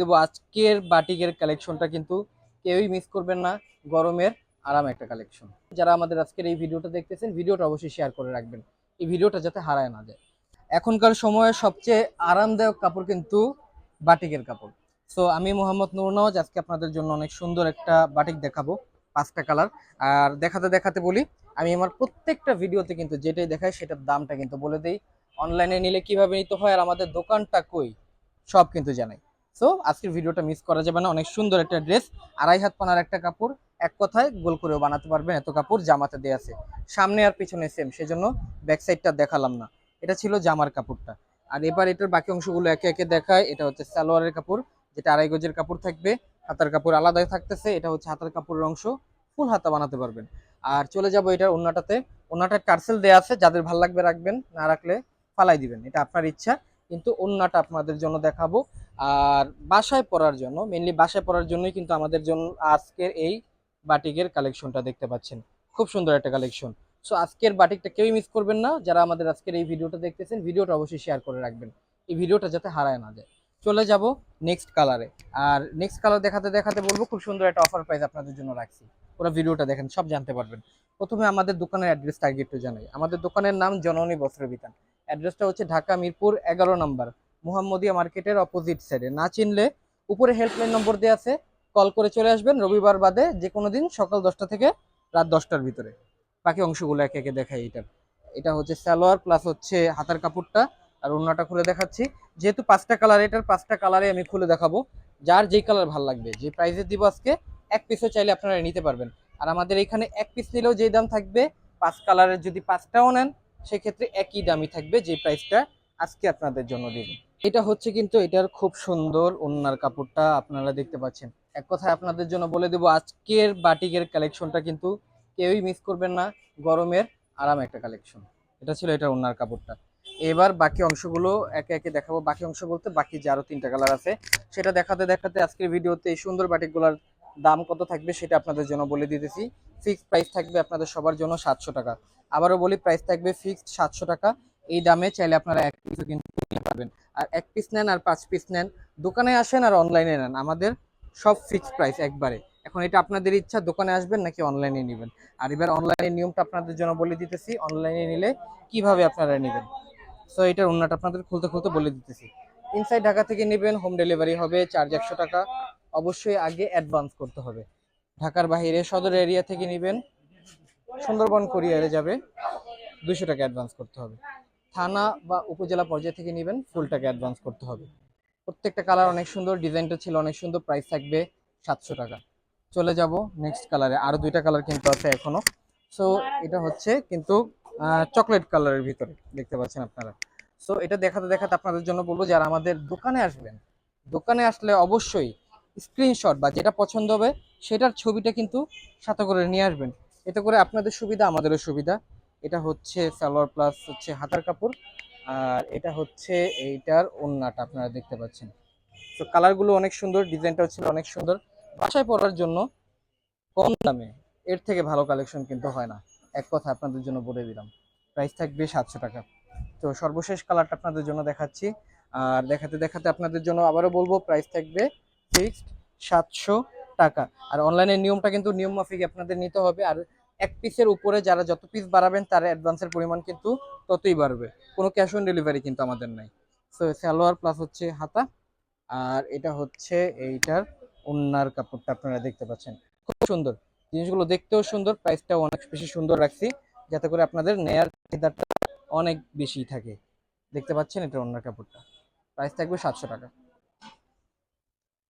দেবো। আজকের বাটিকের কালেকশনটা কিন্তু কেউই মিস করবেন না। গরমের আরাম একটা কালেকশন যারা আমাদের আজকের এই ভিডিওটা দেখতেছেন, ভিডিওটা অবশ্যই শেয়ার করে রাখবেন। এই ভিডিওটা যাতে হারায় না যায়। এখনকার সময়ে সবচেয়ে আরামদায়ক কাপড় কিন্তু বাটিকের কাপড়। সো আমি মোহাম্মদ নুর নওয়াজ আজকে আপনাদের জন্য অনেক সুন্দর একটা বাটিক দেখাবো, পাঁচটা কালার আর দেখাতে দেখাতে বলি, আমি আমার প্রত্যেকটা ভিডিওতে কিন্তু যেটাই দেখাই, সেটার দামটা কিন্তু বলে দেই। অনলাইনে নিলে কীভাবে নিতে হয় আর আমাদের দোকানটা কই, সব কিন্তু জানাই। সো আজকের ভিডিওটা মিস করা যাবে না। অনেক সুন্দর একটা ড্রেস আড়াই হাত পানার একটা কাপড়, এক কথায় গোল করেও বানাতে পারবেন। এত কাপড় জামাতে দেওয়া আছে। সামনে আর পিছনে সেম সেজন্য ব্যাক সাইডটা দেখালাম না। এটা ছিল জামার কাপড়টা। আর এবার এটার বাকি অংশগুলো একে একে দেখায়। এটা হচ্ছে সালোয়ারের কাপড়, যেটা আড়াই গজের কাপড় থাকবে। হাতার কাপড় আলাদাই থাকতেছে। এটা হচ্ছে হাতার কাপড়ের অংশ। ফুল হাতা বানাতে পারবেন। আর চলে যাব এটার ওন্নাটাতে। ওন্নাটার টার্সেল দেওয়া আছে। যাদের ভালো লাগবে রাখবেন। না রাখলে ফালাই দিবেন। এটা আপনার ইচ্ছা। কিন্তু ওন্নাটা আপনাদের জন্য দেখাবো। আর বাসায় পরার জন্য মেনলি বাসায় পরার জন্যই কিন্তু আমাদের জন্য আজকের এই বাটিকের কালেকশনটা দেখতে পাচ্ছেন। খুব সুন্দর একটা কালেকশন সো আজকের বাটিকটা কেউই মিস করবেন না। যারা আমাদের আজকের এই ভিডিওটা দেখতেছেন, ভিডিওটা অবশ্যই শেয়ার করে রাখবেন। এই ভিডিওটা যাতে হারায় না যায়। চলে যাব নেক্সট কালারে আর নেক্সট কালার দেখাতে দেখাতে বলব, খুব সুন্দর একটা অফার প্রাইস আপনাদের জন্য রাখছি। ওরা ভিডিওটা দেখেন, সব জানতে পারবেন। প্রথমে আমাদের দোকানের অ্যাড্রেসটা আগে একটু জানাই। আমাদের দোকানের নাম জননী বস্ত্র বিতান। অ্যাড্রেসটা হচ্ছে ঢাকা মিরপুর এগারো নম্বর, মুহাম্মদিয়া মার্কেটের অপোজিট সাইডে না চিনলে উপরে হেল্পলাইন নম্বর দেওয়া আছে কল করে চলে আসবেন রবিবার বাদে যে কোনো দিন সকাল দশটা থেকে রাত দশটার ভিতরে। বাকি অংশগুলো একে একে দেখাই এটার। এটা হচ্ছে সালোয়ার প্লাস হচ্ছে হাতার কাপড়টা, আর অন্যটা খুলে দেখাচ্ছি। যেহেতু পাঁচটা কালার এটার পাঁচটা কালারে আমি খুলে দেখাবো। যার যেই কালার ভালো লাগবে, যে প্রাইসে দিব আজকে, এক পিসও চাইলে আপনারা নিতে পারবেন। আর আমাদের এখানে এক পিস নিলেও যেই দাম থাকবে, পাঁচ কালারের যদি পাঁচটাও নেন সেক্ষেত্রে একই দামই থাকবে যে প্রাইসটা আজকে আপনাদের জন্য দিব এটা হচ্ছে কিন্তু এটার খুব সুন্দর ওন্নার কাপড়টা আপনারা দেখতে পাচ্ছেন। এক কথায় আপনাদের জন্য বলে দেবো, আজকের বাটিকের কালেকশনটা কিন্তু কেউই মিস করবেন না, গরমের আরাম একটা কালেকশন এটা ছিল এটা ওন্নার কাপড়টা। এবার বাকি অংশগুলো একে একে দেখাবো। বাকি অংশ বলতে বাকি যে আরও তিনটা কালার আছে, সেটা দেখাতে দেখাতে আজকের ভিডিওতে এই সুন্দর বাটিকগুলোর দাম কত থাকবে সেটা আপনাদের জন্য বলে দিতেছি। ফিক্সড প্রাইস থাকবে আপনাদের সবার জন্য সাতশো টাকা। আবারও বলি প্রাইস থাকবে ফিক্সড সাতশো টাকা। এই দামে চাইলে আপনারা এক পিসও কিন্তু নিতে পারবেন। আর এক পিস নেন আর পাঁচ পিস নেন। দোকানে আসেন আর অনলাইনে নেন। আমাদের সব ফিক্সড প্রাইস একবারে। এখন এটা আপনাদের ইচ্ছা, দোকানে আসবেন নাকি অনলাইনে নেবেন? আর এবার অনলাইনের নিয়মটা আপনাদের জন্য বলে দিতেছি। অনলাইনে নিলে কীভাবে আপনারা নেবেন? সো এটার অন্যটা আপনাদের খুলতে খুলতে বলে দিতেছি। ইনসাইড ঢাকা থেকে নেবেন হোম ডেলিভারি হবে চার্জ একশো টাকা। অবশ্যই আগে অ্যাডভান্স করতে হবে। ঢাকার বাইরে সদর এরিয়া থেকে নেবেন। সুন্দরবন কোরিয়ারে যাবে। দুশো টাকা অ্যাডভান্স করতে হবে। থানা বা উপজেলা পর্যায় থেকে নেবেন ফুল টাকা অ্যাডভান্স করতে হবে। প্রত্যেকটা কালার অনেক সুন্দর ডিজাইনটা ছিল অনেক সুন্দর প্রাইস থাকবে সাতশো টাকা। চলে যাব নেক্সট কালারে আরও দুইটা কালার কিন্তু আছে এখনও সো এটা হচ্ছে কিন্তু চকলেট কালারের ভিতরে, দেখতে পাচ্ছেন আপনারা। সো এটা দেখাতে দেখাতে আপনাদের জন্য বলব, যারা আমাদের দোকানে আসবেন, দোকানে আসলে অবশ্যই স্ক্রিনশট বা যেটা পছন্দ হবে, সেটার ছবিটা কিন্তু সাথে করে নিয়ে আসবেন। এতে করে আপনাদের সুবিধা, আমাদেরও সুবিধা। এটা হচ্ছে সালোয়ার প্লাস হচ্ছে হাতার কাপড়, আর এটা হচ্ছে এইটার ওন্নাটা আপনারা দেখতে পাচ্ছেন। তো কালারগুলো অনেক সুন্দর, ডিজাইনটাও ছিল অনেক সুন্দর। বাসায় পরার জন্য কম দামে, এর থেকে ভালো কালেকশন কিন্তু হয় না। এক কথা আপনাদের জন্য বলে দিলাম। প্রাইস থাকবে সাতশো টাকা। তো সর্বশেষ কালারটা আপনাদের জন্য দেখাচ্ছি। আর দেখাতে দেখাতে আপনাদের জন্য আবারও বলব প্রাইস থাকবে ফিক্সড সাতশো টাকা। আর অনলাইনের নিয়মটা কিন্তু নিয়ম মাফিক আপনাদের নিতে হবে। আর এক পিসের উপরে যারা যত পিস বাড়াবেন, তার অ্যাডভান্সের পরিমাণ কিন্তু ততই বাড়বে। কোনো ক্যাশ অন ডেলিভারি কিন্তু আমাদের নাই। সো সালোয়ার প্লাস হচ্ছে হাতা, আর এটা হচ্ছে এইটার ওন্নার কাপড়টা আপনারা দেখতে পাচ্ছেন। খুব সুন্দর। জিনিসগুলো দেখতেও সুন্দর প্রাইসটাও অনেক বেশি সুন্দর রাখছি, যাতে করে আপনাদের নেয়ার চাহিদাটা অনেক বেশি থাকে। দেখতে পাচ্ছেন এটা ওন্নার কাপড়টা। প্রাইস থাকবে সাতশো টাকা।